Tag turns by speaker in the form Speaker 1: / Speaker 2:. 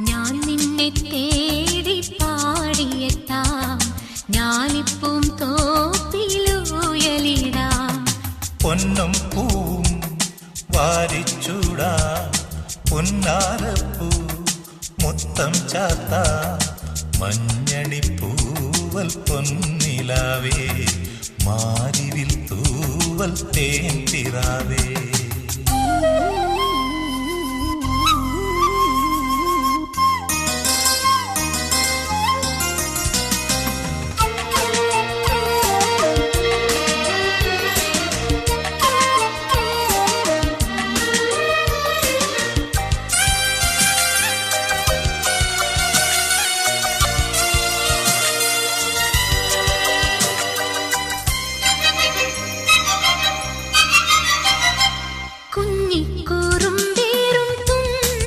Speaker 1: ഞാൻ നിന്നെ തേടി പാടിയെത്താം. ഞാനിപ്പം തോപ്പിലൂയലിടാം
Speaker 2: പൊന്നും പൂവും വാരിച്ചൂടാ. പൊന്നാരപ്പൂ മൊത്തം ചാത്ത. മഞ്ഞണിപ്പൂവൽ പൊന്നിലാവേ. മാരിവിൽ തൂവൽ തേൻ പിറാവേ. 你孤